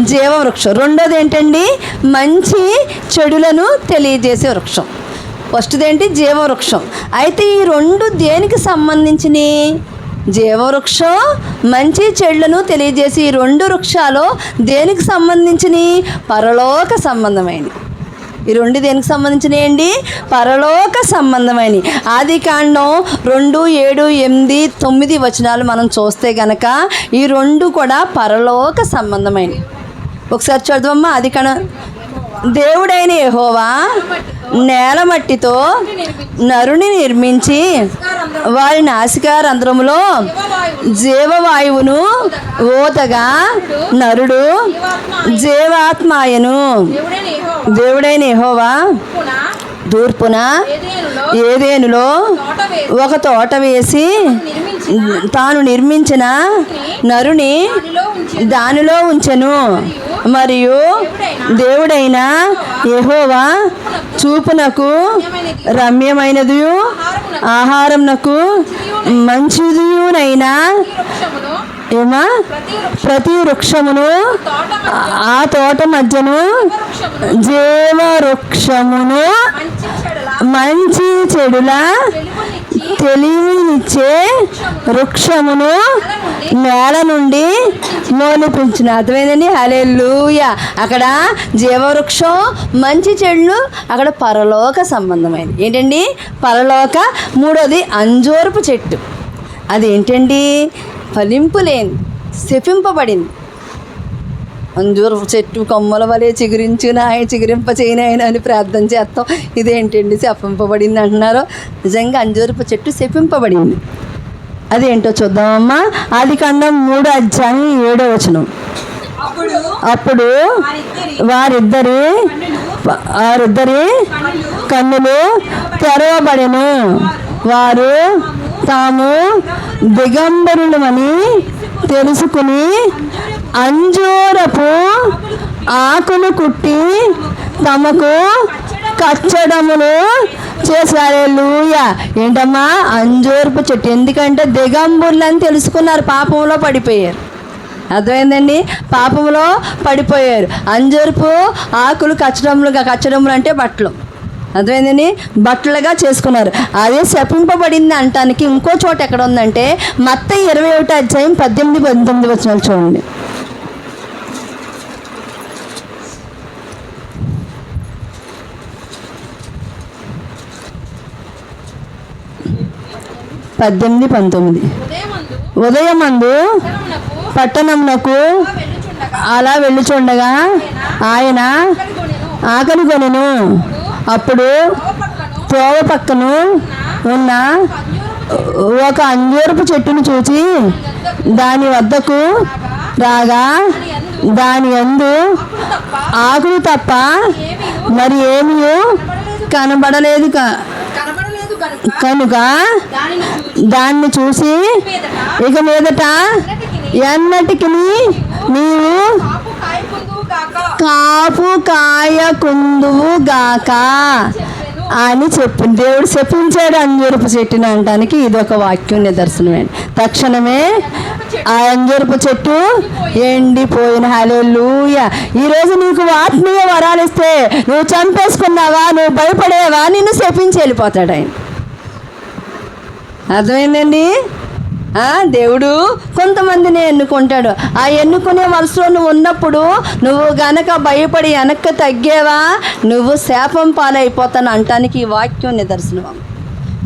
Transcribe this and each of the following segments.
జీవవృక్షం. రెండోది ఏంటండి? మంచి చెడులను తెలియజేసే వృక్షం. ఫస్ట్ది ఏంటి జీవవృక్షం. అయితే ఈ రెండు దేనికి సంబంధించినవి? జీవవృక్షం మంచి చెడులను తెలియజేసి ఈ రెండు వృక్షాలు దేనికి సంబంధించినవి? పరలోక సంబంధమైనవి. ఈ రెండు దేనికి సంబంధించినవి అండి? పరలోక సంబంధమైనవి. ఆది కాండం రెండు ఏడు ఎనిమిది తొమ్మిది వచనాలు మనం చూస్తే గనక ఈ రెండు కూడా పరలోక సంబంధమైనవి. ఒకసారి చదువమ్మా అది కణ దేవుడైన యహోవా నేల మట్టితో నరుని నిర్మించి వారి నాసికారంధ్రములో జీవవాయువును ఓతగా నరుడు జీవాత్మాయను. దేవుడైన ఎహోవా తూర్పున ఏదేనులో ఒక తోట వేసి తాను నిర్మించిన నరుని దానిలో ఉంచెను. మరియు దేవుడైన యహోవా చూపునకు రమ్యమైనది ఆహారంనకు మంచిదియునైన. వృక్షమును ఏమా? ప్రతి వృక్షమును ఆ తోట మధ్యను జీవ వృక్షమును మంచి చెడుల తెలివినిచ్చే వృక్షమును నేల నుండి మోనిపించిన అర్థమైందండి? హలెల్లుయ. అక్కడ జీవవృక్షం మంచి చెడులు అక్కడ పరలోక సంబంధమైనది. ఏంటండి? పరలోక మూడోది అంజూరపు చెట్టు. అదేంటండి? ఫలింపు లేని శపింపబడింది అంజూరపు చెట్టు కొమ్మల వలె చిగురించు నాయ చిగురింప అని ప్రార్థన చేస్తాం. ఇదేంటండి శపింపబడింది అంటున్నారు. నిజంగా అంజూరపు చెట్టు శపింపబడింది. అదేంటో చూద్దామమ్మా. ఆది కాండం మూడో అధ్యాయం ఏడో వచనం. అప్పుడు వారిద్దరి వారిద్దరి వారిద్దరి కన్నులు తెరవబడెను. వారు తాము దిగంబరులమని తెలుసుకుని అంజూరపు ఆకులు కుట్టి తమకు కచ్చడములు చేశారే. లూయ ఏంటమ్మా? అంజూరపు చెట్టు. ఎందుకంటే దిగంబుర్లు అని తెలుసుకున్నారు. పాపంలో పడిపోయారు. అర్థమైందండి? పాపంలో పడిపోయారు. అంజూరపు ఆకులు కచ్చడములుగా కచ్చడములు అంటే బట్టలు. అర్థమైందండి? బట్టలుగా చేసుకున్నారు. అదే శపింపబడింది అంటానికి ఇంకో చోట ఎక్కడ ఉందంటే మత్త ఇరవై ఒకటి అధ్యాయం పద్దెనిమిది పంతొమ్మిది వచ్చిన చూడండి. పద్దెనిమిది పంతొమ్మిది. ఉదయమందు ఉదయమందు పట్టణమునకు పట్టణంనకు అలా వెళ్ళుచుండగా ఆయన ఆకలి కొనెను. అప్పుడు తోవ త్రోవ పక్కను ఉన్న ఒక అంజూరపు చెట్టును చూచి దాని వద్దకు రాగా దాని అందు ఆకులు తప్ప మరి ఏమీ కనబడలేదు కనబడలేదు కనుక దాన్ని చూసి ఇక మీదట ఎన్నటికి నీవు కాపు కాయకుందువు గాక అని చెప్పి దేవుడు చెప్పించాడు అంజూరపు చెట్టుని అనడానికి ఇది ఒక వాక్యం నిదర్శనమే. తక్షణమే ఆ అంజూరపు చెట్టు ఎండిపోయిన. హల్లెలూయ. ఈరోజు నీకు ఆత్మీయ వరాలు ఇస్తే నువ్వు చంపేసుకున్నావా నువ్వు భయపడేవా నిన్ను శపించి వెళ్ళిపోతాడు ఆయన. అర్థమైందండి? దేవుడు కొంతమందిని ఎన్నుకుంటాడు. ఆ ఎన్నుకునే వలసలో నువ్వు ఉన్నప్పుడు నువ్వు గనక భయపడి వెనక్కి తగ్గేవా? నువ్వు శాపం పాలైపోతాను అంటానికి ఈ వాక్యం నిదర్శనం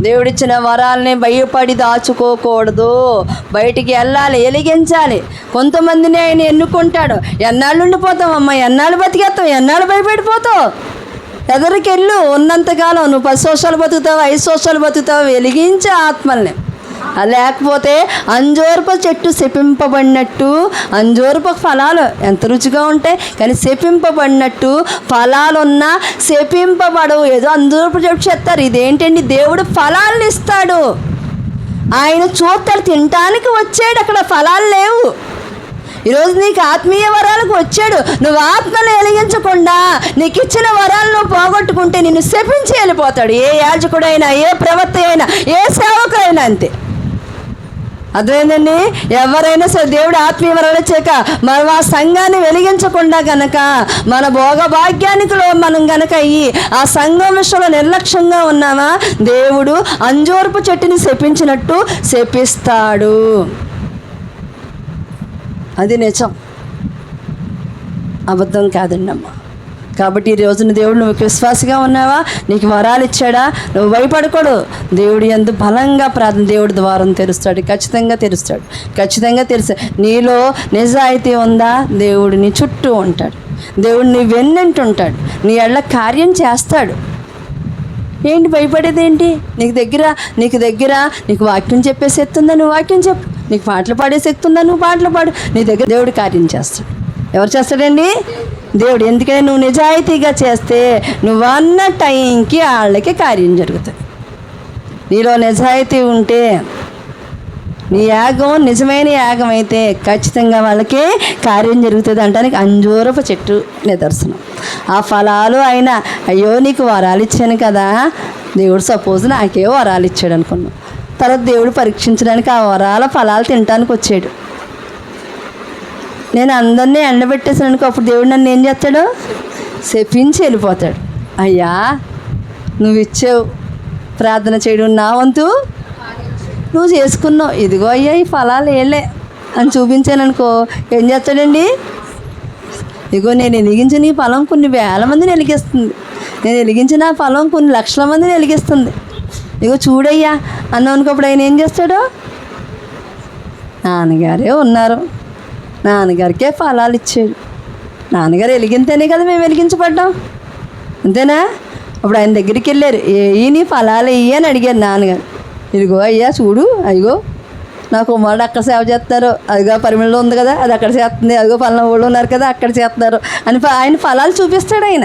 దేవుడిచ్చిన వరాలని భయపడి దాచుకోకూడదు. బయటికి వెళ్ళాలి ఎలిగించాలి. కొంతమందిని ఆయన ఎన్నుకుంటాడు. ఎన్నాళ్ళు ఉండిపోతావు అమ్మ ఎన్నాళ్ళు బతికేస్తావు? ఎన్నాళ్ళు భయపడిపోతావు? ఎదరికెళ్ళు ఉన్నంతకాలం నువ్వు పది సంవత్సరాలు బతుకుతావు ఐదు సంవత్సరాలు బతుకుతావు వెలిగించే ఆత్మల్ని. లేకపోతే అంజూరపు చెట్టు శపింపబడినట్టు అంజూరపు ఫలాలు ఎంత రుచిగా ఉంటాయి కానీ శపింపబడినట్టు ఫలాలున్నా శపింపబడవు. ఏదో అంజూరపు చెట్టు చెప్తారు ఇదేంటండి? దేవుడు ఫలాలను ఇస్తాడు. ఆయన చూస్తాడు తినటానికి వచ్చాడు. అక్కడ ఫలాలు లేవు. ఈరోజు నీకు ఆత్మీయ వరాలకు వచ్చాడు. నువ్వు ఆత్మను వెలిగించకుండా నీకు ఇచ్చిన వరాలను పోగొట్టుకుంటే నిన్ను శపించి వెళ్ళిపోతాడు. ఏ యాజకుడైనా ఏ ప్రవక్త అయినా ఏ సేవకుడైనా అంతే. అదేనండి ఎవరైనా సరే దేవుడు ఆత్మీయ వరాలు చేక మనం ఆ సంఘాన్ని వెలిగించకుండా గనక మన భోగభాగ్యానికిలో మనం గనక అయ్యి ఆ సంఘం విషయంలో నిర్లక్ష్యంగా ఉన్నామా? దేవుడు అంజోర్పు చెట్టుని శపించినట్టు శపిస్తాడు. అది నిజం. అబద్ధం కాదండి అమ్మ కాబట్టి ఈ రోజున దేవుడు నువ్వు విశ్వాసగా ఉన్నావా? నీకు వరాలు ఇచ్చాడా? నువ్వు భయపడకూడదు. దేవుడు ఎందు బలంగా ప్రార్థన దేవుడి ద్వారం తెరుస్తాడు. ఖచ్చితంగా తెరుస్తాడు. ఖచ్చితంగా తెరుస్తా నీలో నిజాయితీ ఉందా? దేవుడు నీ చుట్టూ ఉంటాడు. దేవుడు నీ వెన్నంటుంటాడు నీ ఎళ్ళ కార్యం చేస్తాడు. ఏంటి భయపడేది ఏంటి? నీకు దగ్గర నీకు దగ్గర నీకు వాక్యం చెప్పేసి ఎత్తుందా నువ్వు వాక్యం చెప్పు. నీకు పాటలు పాడే శక్తి ఉందా? నువ్వు పాటలు పాడు. నీ దగ్గర దేవుడు కార్యం చేస్తాడు. ఎవరు చేస్తాడండి? దేవుడు. ఎందుకంటే నువ్వు నిజాయితీగా చేస్తే నువ్వు అన్న టైంకి వాళ్ళకి కార్యం జరుగుతుంది. నీలో నిజాయితీ ఉంటే నీ యాగం నిజమైన యాగం అయితే ఖచ్చితంగా వాళ్ళకి కార్యం జరుగుతుంది అంటానికి అంజూరపు చెట్టు నిదర్శనం. ఆ ఫలాలు అయినా అయ్యో నీకు వరాలు ఇచ్చాను కదా. దేవుడు సపోజ్ నాకే వరాలు ఇచ్చాడు అనుకున్నాను తర్వాత దేవుడు పరీక్షించడానికి ఆ వరాల ఫలాలు తినటానికి వచ్చాడు. నేను అందరినీ ఎండబెట్టేసాను అప్పుడు దేవుడు నన్ను ఏం చేస్తాడు? శపించి వెళ్ళిపోతాడు. అయ్యా నువ్వు ఇచ్చావు ప్రార్థన చేయడం నా వంతు. నువ్వు చేసుకున్నావు. ఇదిగో అయ్యా ఈ ఫలాలు ఏళ్ళే అని చూపించాను అనుకో ఏం చేస్తాడండి? ఇగో నేను వెలిగించిన ఈ ఫలం కొన్ని వేల మందిని వెలిగిస్తుంది. నేను వెలిగించిన ఆ ఫలం కొన్ని లక్షల మందిని వెలిగిస్తుంది. ఇగో చూడయ్యా అన్నావు ఆయన ఏం చేస్తాడు? నాన్నగారే ఉన్నారు. నాన్నగారికే ఫలాలు ఇచ్చాడు. నాన్నగారు వెలిగింతేనే కదా మేము వెలిగించబడ్డాం. అంతేనా? అప్పుడు ఆయన దగ్గరికి వెళ్ళారు. ఏ నీ ఫలాలు ఇయ్యి అని అడిగారు నాన్నగారు. ఇదిగో అయ్యా చూడు అయ్యో నా కుమారుడు అక్కడ సేవ చేస్తారు. అదిగో పరిమళలో ఉంది కదా అది అక్కడ చేస్తుంది. అదిగో పలానా వాళ్ళు ఉన్నారు కదా అక్కడ చేస్తున్నారు అని ఆయన ఫలాలు చూపిస్తాడు ఆయన.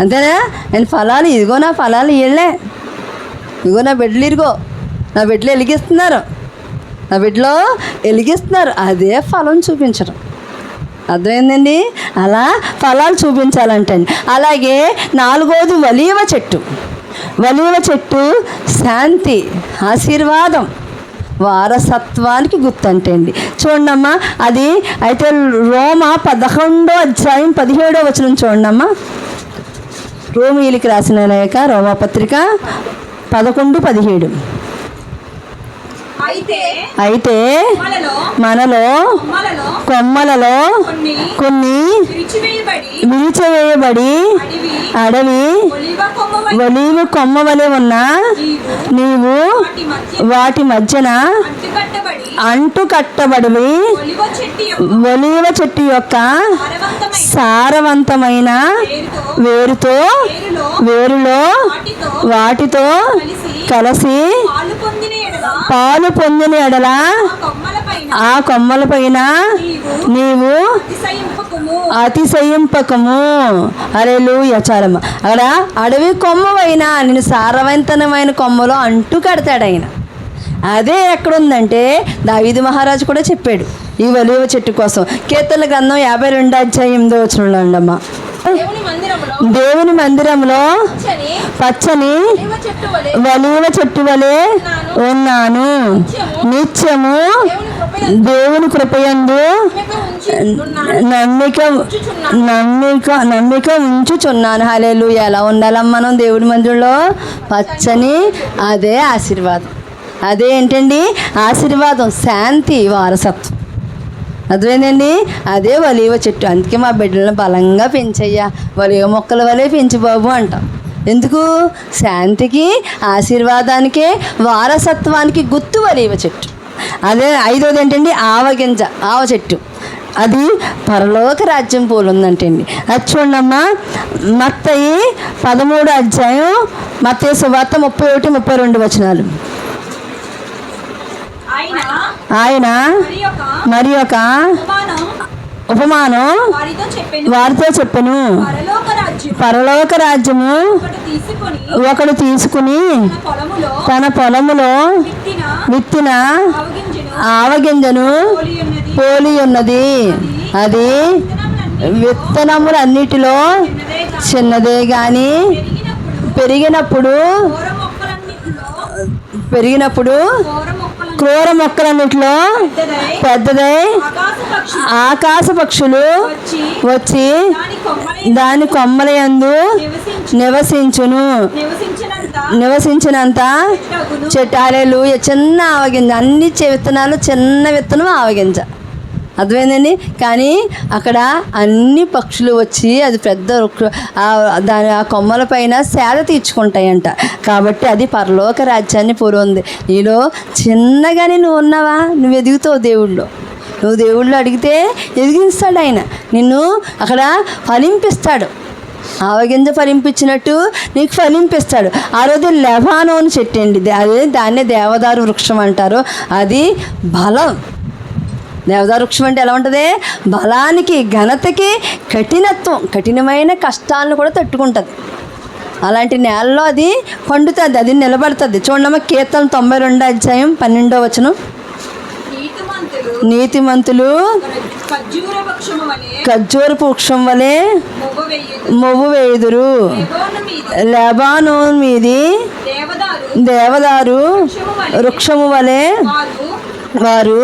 అంతేనా? ఆయన ఫలాలు ఇదిగో నా ఫలాలు వీళ్ళే ఇగో నా బిడ్డలు ఇరుగో. నా బిడ్డలు వెలిగిస్తున్నారు నా బిడ్డలో వెలిగిస్తున్నారు అదే ఫలం చూపించడం. అర్థమైందండి? అలా ఫలాలు చూపించాలంటండి. అలాగే నాలుగోది వలీవ చెట్టు. వలీవ చెట్టు శాంతి ఆశీర్వాదం వారసత్వానికి గుర్తంటండి. చూడమ్మా అది అయితే రోమ పదకొండో అధ్యాయం పదిహేడో వచనం చూడమ్మా రోమిలికి రాసిన లేఖ రోమపత్రిక పదకొండు పదిహేడు. అయితే మనలో కొమ్మలలో కొన్ని విరిచివేయబడి అడివి ఒలివ కొమ్మ వలె ఉన్న నీవు వాటి మధ్య వాటి మధ్యన అంటుకట్టబడి అంటు కట్టబడి ఒలివ చెట్టు యొక్క సారవంతమైన వేరుతో వేరులో వాటితో కలిసి పాలు పొందిన ఎడల? పాలు పొందిన ఎడల ఆ కొమ్మల పైన నీవు అతిశయింపకము. అతిశయింపకము. అరేలు యచారమ్మ అక్కడ అడవి కొమ్మవైనా నేను సారవంతమైన కొమ్మలో అంటు కడతాడు ఆయన. అదే ఎక్కడుందంటే దావీదు మహారాజు కూడా చెప్పాడు. ఈ ఒలివ చెట్టు కోసం కీర్తన గ్రంథం యాభై రెండు అధ్యాయం ఎనిమిదో వచ్చిన ఉండమ్మా దేవుని మందిరంలో చని పచ్చని వలివ చెట్టు వలె ఉన్నాను. నిత్యము దేవుని కృపయందు. నమ్మిక నమ్మిక నమ్మిక ఉంచుచున్నాను. హలేలు ఎలా ఉండాలమ్మా మనం దేవుడి మందిరంలో? పచ్చని అదే ఆశీర్వాదం. అదే ఏంటండి ఆశీర్వాదం శాంతి వారసత్వం. అర్థమైందండి? అదే వలివ చెట్టు. అందుకే మా బిడ్డలను బలంగా పెంచయ్యా. వలివ మొక్కల వలె పెంచు బాబు అంటాం. ఎందుకు? శాంతికి ఆశీర్వాదానికి వారసత్వానికి గుర్తు వలివ చెట్టు. అదే ఐదోది ఏంటండి ఆవగింజ ఆవ చెట్టు. అది పరలోక రాజ్యం పోలుందంటండి. అది చూడమ్మా మత్తయి పదమూడు అధ్యాయం మత్తయి సువార్త ముప్పై ఒకటి ముప్పై రెండు వచనాలు. ఆయన మరి ఒక ఉపమానం వారితో చెప్పాను. పరలోక రాజ్యం పరలోక రాజ్యము ఒకడు తీసుకుని తన పొలములో తన పొలములో విత్తిన ఆవగింజను పోలి ఉన్నది. అది విత్తనములన్నీ విత్తనములన్నిటిలో. చిన్నదే కానీ పెరిగినప్పుడు పెరిగినప్పుడు క్రూర మొక్కలన్నిటిలో పెద్దదై ఆకాశ పక్షి ఆకాశ పక్షులు వచ్చి దాని కొమ్మల దాని కొమ్మల యందు నివసించి నివసించును. నివసించినంత. చెట్టాలేలు చిన్న ఆవగింజ అన్ని విత్తనాలు చిన్న విత్తనం ఆవగింజ. అర్థమైందండి? కానీ అక్కడ అన్ని పక్షులు వచ్చి అది పెద్ద వృక్ష- దాని ఆ కొమ్మల పైన సేద తీర్చుకుంటాయంట. కాబట్టి అది పరలోక రాజ్యాన్ని పూర్వంది నీలో చిన్నగానే నువ్వు ఉన్నావా? నువ్వు ఎదుగుతావు దేవుళ్ళు. నువ్వు దేవుళ్ళు అడిగితే ఎదిగిస్తాడు ఆయన. నిన్ను అక్కడ ఫలింపిస్తాడు. ఆవగింజ ఫలింపించినట్టు నీకు ఫలింపిస్తాడు. ఆ రోజు లెవానో చెట్టు అండి అదే దాన్నే దేవదారు వృక్షం అంటారు. అది బలం. దేవదారు వృక్షం అంటే ఎలా ఉంటుంది? బలానికి ఘనతకి కఠినత్వం కఠినమైన కష్టాలను కూడా తట్టుకుంటుంది. అలాంటి నేలలో అది పండుతుంది అది నిలబడుతుంది. చూడమ్మ కీర్తన తొంభై రెండో అధ్యాయం పన్నెండో వచనం. నీతిమంతులు. ఖర్జూరపు వృక్షం వలె మొవ్వ వేయుదు మొవ్వు వేయుదురు. లెబోను మీద. లెబానోన్ మీది దేవదారు. వృక్షము వలె వారు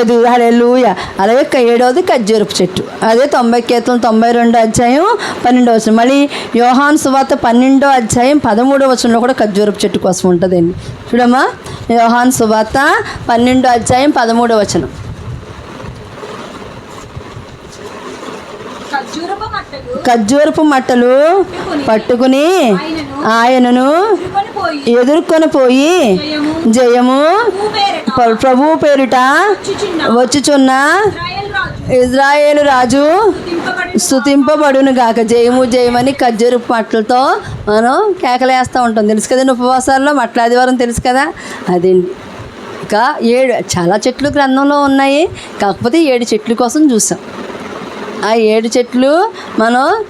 ఎదు హల్లెలూయా. అలాగే ఏడవది ఖర్జూరపు చెట్టు. అదే తొంభై కీర్తన తొంభై రెండో అధ్యాయం పన్నెండో వచనం. మళ్ళీ యోహాన్ సువార్త పన్నెండో అధ్యాయం పదమూడో వచనంలో కూడా ఖర్జూరపు చెట్టు కోసం ఉంటుందండి. చూడమ్మా యోహాన్ సువార్త పన్నెండో అధ్యాయం పదమూడో వచనం. ఖర్జూరపు మట్టలు పట్టుకుని ఆయనను ఎదుర్కొని పోయి జయము ప్రభువు పేరిట వచ్చుచున్న వచ్చుచున్న రాజు ఇజ్రాయేలు రాజు స్థుతింపబడును గాక. జయము జయమని ఖర్జూరు మట్లతో మనం కేకలేస్తూ ఉంటాం. తెలుసు కదండి ఉపవాసాల్లో? మట్ల ఆదివారం తెలుసు కదా? అది ఇంకా ఏడు చాలా చెట్లు గ్రంథంలో ఉన్నాయి. కాకపోతే ఏడు చెట్ల కోసం చూసాం. ఆ ఏడు చెట్లు మనం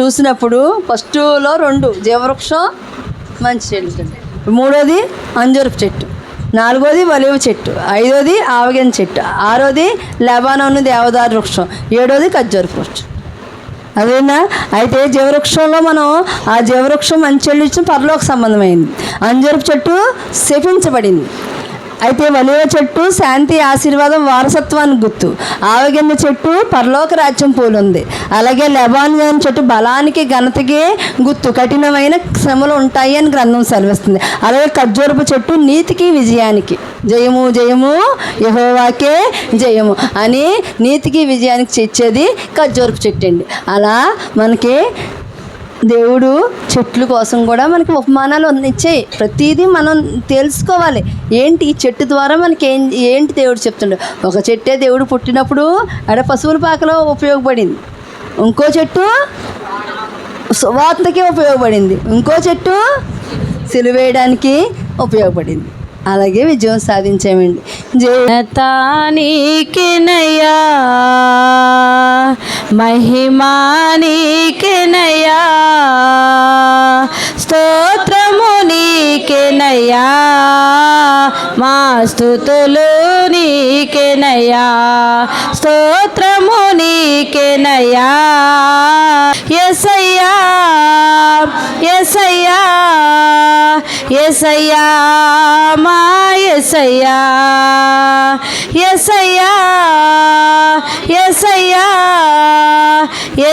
చూసినప్పుడు ఫస్ట్లో రెండు జీవవృక్షం మంచి చెట్లు మూడోది అంజూరపు చెట్టు. నాలుగోది ఒలివ చెట్టు ఐదోది ఆవగిన చెట్టు ఆరోది లెబానోను దేవదారు వృక్షం ఏడోది ఖర్జూరపు వృక్షం. అదేనా? అయితే జీవవృక్షంలో మనం ఆ జీవవృక్షం మంచి ఇచ్చిన పరలోక సంబంధమైంది. అంజూరపు చెట్టు శపించబడింది. అయితే వలివ చెట్టు శాంతి ఆశీర్వాదం వారసత్వానికి గుర్తు. ఆవగింద చెట్టు పరలోక రాజ్యం పూలుంది. అలాగే లెబాన్ చెట్టు బలానికి ఘనతకే గుర్తు. కఠినమైన శ్రమలు ఉంటాయి అని గ్రంథం సెలవిస్తుంది. అలాగే ఖర్జూరపు చెట్టు నీతికి విజయానికి. జయము జయము యహోవాకే జయము అని నీతికి విజయానికి తెచ్చేది ఖర్జూరపు చెట్టు అండి. అలా మనకి దేవుడు చెట్ల కోసం కూడా మనకి ఉపమానాలు ఇచ్చాయి ప్రతిదీ మనం తెలుసుకోవాలి. ఏంటి ఈ చెట్టు ద్వారా మనకి ఏం ఏంటి దేవుడు చెప్తుండే? ఒక చెట్టే దేవుడు పుట్టినప్పుడు ఆడ పశువుల పాకలో ఉపయోగపడింది. ఇంకో చెట్టు సువార్తకి ఉపయోగపడింది. ఇంకో చెట్టు సిలువేయడానికి ఉపయోగపడింది. అలాగే విజయం సాధించామండి. జయతానికి నయా మహిమా నీకెనయ్యా స్తోత్రము నీకెనయ్యా మా స్థుతులు నీకెనయ్యా స్తోత్రము నీకెనయ్యా ఎసయ్యా ఎసయ్యా ఎసయ్యా మా ఎసయ్యా ఎసయ్యా ఎసయ్యా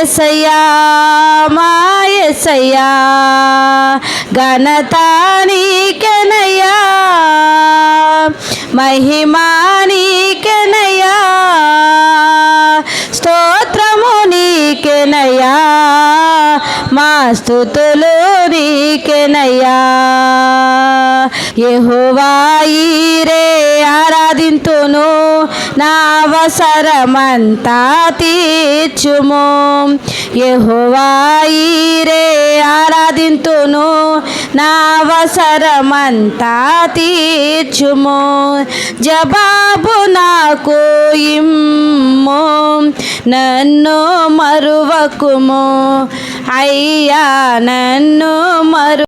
ఎసయ్యా మా ఎసయ్యా ఘనత నీకెనయ్యా మహిమా నీకెనయ్యా స్తోత్రము నీకెనయ్యా మా స్థుతులు నీకెనయ్యా. యెహోవాయిరే సాధింతును నా అవసరమంతా తీర్చుము. యెహోవాయిరే ఆరాధింతును నా అవసరమంతా తీర్చుము. జవాబు నాకు ఇమ్ము నన్ను మరువకుము. అయ్యా నన్ను మరు